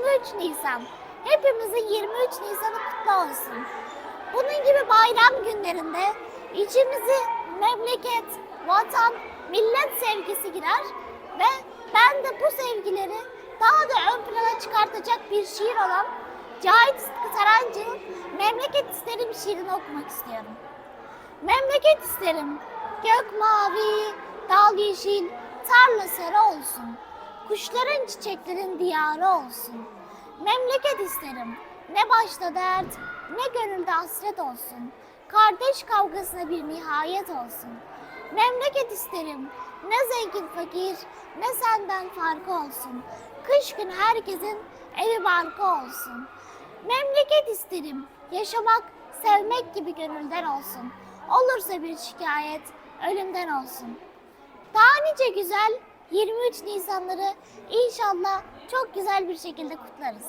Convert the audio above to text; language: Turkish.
23 Nisan. Hepimizin 23 Nisan'ı kutlu olsun. Bunun gibi bayram günlerinde içimizi memleket, vatan, millet sevgisi girer ve ben de bu sevgileri daha da ön plana çıkartacak bir şiir olan Cahit Sıtkı Tarancı'nın Memleket İsterim şiirini okumak istiyorum. Memleket isterim, gök mavi, dal yeşil, tarla sarı olsun. Kuşların çiçeklerin diyarı olsun. Memleket isterim, ne başta dert, ne gönülde hasret olsun. Kardeş kavgasına bir nihayet olsun. Memleket isterim, ne zengin fakir, ne senden farkı olsun. Kış gün herkesin evi barkı olsun. Memleket isterim, yaşamak, sevmek gibi gönülden olsun. Olursa bir şikayet, ölümden olsun. Daha nice güzel 23 Nisanları inşallah çok güzel bir şekilde kutlarız.